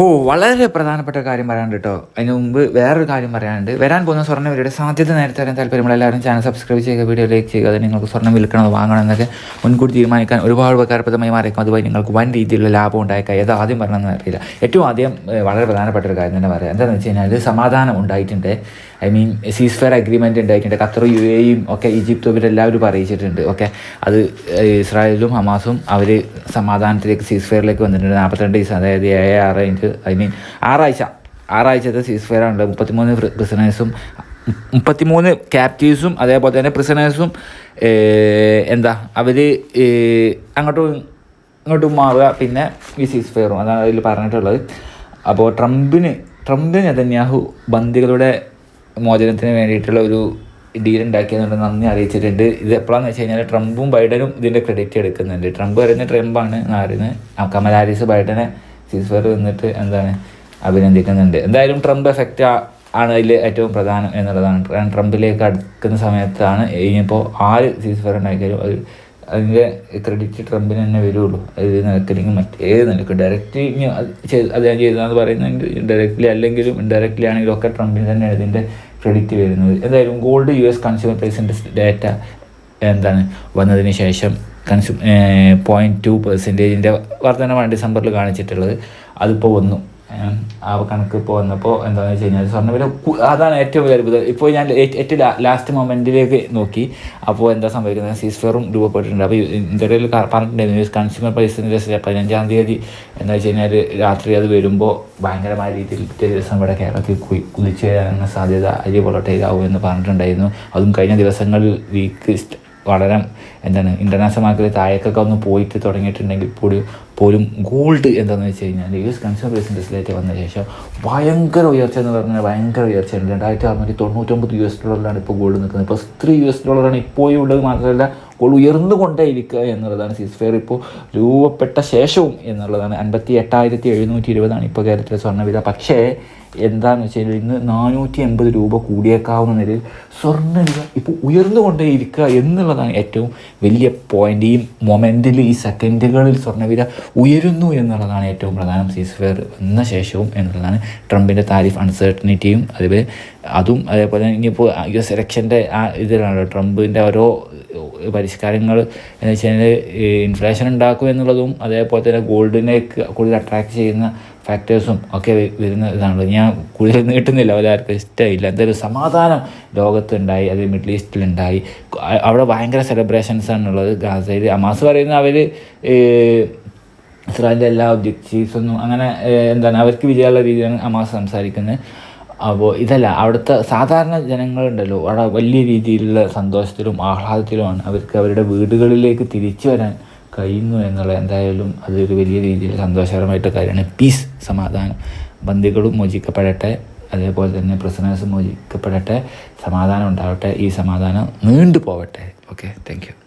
ഓ വളരെ പ്രധാനപ്പെട്ട കാര്യം പറയാനുണ്ട് കേട്ടോ. അതിന് മുമ്പ് വേറൊരു കാര്യം പറയാനുണ്ട്. വരാൻ പോകുന്ന സ്വർണവിലയുടെ സാധ്യത നേരത്തെ അറിയാൻ താല്പര്യമുള്ള എല്ലാവരും ചാനൽ സബ്സ്ക്രൈബ് ചെയ്യുക വീഡിയോ ലൈക്ക് ചെയ്യുക അത് നിങ്ങൾക്ക് സ്വർണം വിൽക്കണോ വാങ്ങണം എന്നൊക്കെ മുൻകൂട്ടി തീരുമാനിക്കാൻ ഒരുപാട് ഉപകാരപ്രദമായി മാറിയേക്കും. അതുപോലെ നിങ്ങൾക്ക് വൻ രീതിയിലുള്ള ലാഭം ഉണ്ടായേക്കാം. ഏത് ആദ്യം പറഞ്ഞതെന്ന് അറിയില്ല. ഏറ്റവും ആദ്യം വളരെ പ്രധാനപ്പെട്ട ഒരു കാര്യം തന്നെ പറയാം. എന്താണെന്ന് വെച്ച് കഴിഞ്ഞാൽ സമാധാനം ഉണ്ടായിട്ടുണ്ട്. ഐ മീൻ സീസ് ഫെയർ അഗ്രിമെന്റ് ഉണ്ടായിട്ടുണ്ട്. ഖത്തർ യു എയും ഒക്കെ ഈജിപ്തും ഇവരെല്ലാവരും അറിയിച്ചിട്ടുണ്ട്. ഓക്കെ? അത് ഇസ്രായേലും ഹമാസും അവർ സമാധാനത്തിലേക്ക് സീസ് ഫെയറിലേക്ക് വന്നിട്ടുണ്ട്. നാൽപ്പത്തിരണ്ട് ദിവസം അതായത് ഏഴ് ആറ് ഇഞ്ച് ഐ മീൻ ആറാഴ്ച. ആറാഴ്ചത്തെ സീസ് ഫയർ ആണല്ലോ. മുപ്പത്തിമൂന്ന് പ്രിസണേഴ്സും മുപ്പത്തിമൂന്ന് ക്യാപ്റ്റീവ്സും അതേപോലെ തന്നെ പ്രിസണേഴ്സും എന്താ അവർ അങ്ങോട്ടും ഇങ്ങോട്ടും മാറുക. പിന്നെ ഈ സീസ് ഫയറും അതാണ് അതിൽ പറഞ്ഞിട്ടുള്ളത്. അപ്പോൾ ട്രംപിന് ട്രംപിന് നെതന്യാഹു ബന്ദികളുടെ മോചനത്തിന് വേണ്ടിയിട്ടുള്ള ഒരു ഡീൽ ഉണ്ടാക്കിയതുകൊണ്ട് നന്ദി അറിയിച്ചിട്ടുണ്ട്. ഇത് എപ്പോഴാന്ന് വെച്ച് കഴിഞ്ഞാൽ ട്രംപും ബൈഡനും ഇതിന്റെ ക്രെഡിറ്റ് എടുക്കുന്നുണ്ട്. ട്രംപ് പറയുന്നത് ട്രംപാണ് ആരുന്ന് കമൽ ബൈഡനെ സീസ്ഫയർ വന്നിട്ട് എന്താണ് അഭിനന്ദിക്കുന്നുണ്ട്. എന്തായാലും ട്രംപ് എഫക്റ്റ് ആണ് അതിൽ ഏറ്റവും പ്രധാനം എന്നുള്ളതാണ്. കാരണം ട്രംപിലേക്ക് അടുക്കുന്ന സമയത്താണ് ഇനിയിപ്പോൾ ആര് സീസ്ഫയർ ഉണ്ടാക്കിയാലും അത് അതിന്റെ ക്രെഡിറ്റ് ട്രംപിന് തന്നെ വരുള്ളൂ. അത് നിലക്കില്ലെങ്കിൽ മറ്റേത് നിലയ്ക്ക് ഡയറക്റ്റ്ലി ഇനി അത് ഞാൻ ചെയ്തതെന്ന് പറയുന്നെങ്കിൽ ഡയറക്റ്റ്ലി അല്ലെങ്കിലും ഇൻഡയറക്റ്റ്ലി ആണെങ്കിലും ഒക്കെ ട്രംപിന് തന്നെയാണ് ഇതിന്റെ ക്രെഡിറ്റ് വരുന്നത്. എന്തായാലും ഗോൾഡ് യു എസ് കൺസ്യൂമർ പ്രൈസിന്റെ ഡേറ്റ എന്താണ് വന്നതിന് ശേഷം കൺസ്യൂം പോയിന്റ് ടു പെർസെന്റേജിന്റെ വർധനമാണ് ഡിസംബറിൽ കാണിച്ചിട്ടുള്ളത്. അതിപ്പോൾ വന്നു. ആ കണക്ക് ഇപ്പോൾ വന്നപ്പോൾ എന്താണെന്ന് വെച്ച് കഴിഞ്ഞാൽ സ്വർണവില വില അതാണ് ഏറ്റവും വലിയ അത്ഭുതം. ഇപ്പോൾ ഞാൻ ഏറ്റവും ലാസ്റ്റ് മൊമെന്റിലേക്ക് നോക്കി. അപ്പോൾ എന്താ സംഭവിക്കുന്നത്? സീസ് ഫെയറും രൂപപ്പെട്ടിട്ടുണ്ട്. അപ്പോൾ ഇന്ത്യയിൽ പറഞ്ഞിട്ടുണ്ടായിരുന്നു. കൺസ്യൂമർ പ്രൈസ് പ്രൈസിന്റെ പതിനഞ്ചാം തീയതി എന്താ വെച്ച് കഴിഞ്ഞാൽ രാത്രി അത് വരുമ്പോൾ ഭയങ്കരമായ രീതിയിൽ പിറ്റേ ദിവസം ഇവിടെ കേരളത്തിൽ കുതിച്ചു വരാനുള്ള സാധ്യത അരി പൊളട്ടയിലാവും എന്ന് പറഞ്ഞിട്ടുണ്ടായിരുന്നു. അതും കഴിഞ്ഞ ദിവസങ്ങളിൽ വീക്ക് വളരെ എന്താണ് ഇന്റർനാഷണൽ മാർക്കറ്റിൽ താഴേക്കൊക്കെ ഒന്ന് പോയിട്ട് തുടങ്ങിയിട്ടുണ്ടെങ്കിൽ പോലും പോലും ഗോൾഡ് എന്താണെന്ന് വെച്ച് കഴിഞ്ഞാൽ യു എസ് കൺസ്യൂമർ പ്രൈസ് വന്ന ശേഷം ഭയങ്കര ഉയർച്ച എന്ന് പറഞ്ഞാൽ ഭയങ്കര ഉയർച്ചയാണ് രണ്ടായിരത്തി അറുന്നൂറ്റി തൊണ്ണൂറ്റൊമ്പത് യു എസ് ഡോളറിലാണ് ഇപ്പോൾ ഗോൾഡ് നിൽക്കുന്നത്. ഇപ്പോൾ ത്രീ യു എസ് ഡോളറാണ് ഇപ്പോഴും ഉള്ളത് മാത്രമല്ല ഗോൾഡ് ഉയർന്നുകൊണ്ടേ ഇരിക്കുക എന്നുള്ളതാണ് സീസ് ഫെയർ ഇപ്പോൾ രൂപപ്പെട്ട ശേഷവും എന്നുള്ളതാണ്. അൻപത്തി എട്ടായിരത്തി എഴുന്നൂറ്റി ഇരുപതാണ് ഇപ്പോൾ കേരളത്തിലെ സ്വർണവില. പക്ഷേ എന്താണെന്ന് വെച്ചാൽ ഇന്ന് നാനൂറ്റി എൺപത് രൂപ കൂടിയേക്കാവുന്ന നിലയിൽ സ്വർണവില ഇപ്പോൾ ഉയർന്നുകൊണ്ടേ ഇരിക്കുക എന്നുള്ളതാണ് ഏറ്റവും വലിയ പോയിന്റ് ഈ മൊമെന്റിൽ ഈ സെക്കൻഡുകളിൽ സ്വർണവില ഉയരുന്നു എന്നുള്ളതാണ് ഏറ്റവും പ്രധാനം. സീസ് ഫെയർ വന്ന ശേഷവും എന്നുള്ളതാണ് ട്രംപിന്റെ താരിഫ് അൺസർട്ടനിറ്റിയും അതുപോലെ അതും അതേപോലെ ഇനിയിപ്പോൾ യു എസ് ഇലക്ഷന്റെ ആ ഇതിലാണ് ട്രംപിന്റെ ഓരോ പരിഷ്കാരങ്ങൾ എന്ന് വെച്ച് കഴിഞ്ഞാൽ ഇൻഫ്ലേഷൻ ഉണ്ടാക്കും എന്നുള്ളതും അതേപോലെ തന്നെ ഗോൾഡിനേക്ക് കൂടുതൽ അട്രാക്ട് ചെയ്യുന്ന ഫാക്ടേഴ്സും ഒക്കെ വരുന്ന ഇതാണ് ഞാൻ കൂടുതൽ നീട്ടുന്നില്ല എല്ലാവർക്കും ഇഷ്ടമില്ല. എന്തായാലും സമാധാനം ലോകത്തുണ്ടായി അത് മിഡിൽ ഈസ്റ്റിലുണ്ടായി. അവിടെ ഭയങ്കര സെലിബ്രേഷൻസ് ആണുള്ളത് ഗാസയിൽ അമാസ് പറയുന്ന അവർ ഇസ്രായേലിന്റെ എല്ലാ ഒബ്ജക്റ്റീവ്സ് ഒന്നും അങ്ങനെ എന്താണ് അവർക്ക് വിജയമുള്ള രീതിയാണ് അമാസ് സംസാരിക്കുന്നത്. അപ്പോൾ ഇതല്ല അവിടുത്തെ സാധാരണ ജനങ്ങളുണ്ടല്ലോ. അവിടെ വലിയ രീതിയിലുള്ള സന്തോഷത്തിലും ആഹ്ലാദത്തിലുമാണ്. അവർക്ക് അവരുടെ വീടുകളിലേക്ക് തിരിച്ചു വരാൻ കഴിയുന്നു എന്നുള്ള എന്തായാലും അതൊരു വലിയ രീതിയിൽ സന്തോഷകരമായിട്ട് കാര്യമാണ്. പീസ് സമാധാനം. ബന്ദികളും മോചിക്കപ്പെടട്ടെ. അതേപോലെ തന്നെ പ്രസനേഴ്സും മോചിക്കപ്പെടട്ടെ. സമാധാനം ഉണ്ടാവട്ടെ. ഈ സമാധാനം നീണ്ടു പോവട്ടെ ഓക്കെ താങ്ക്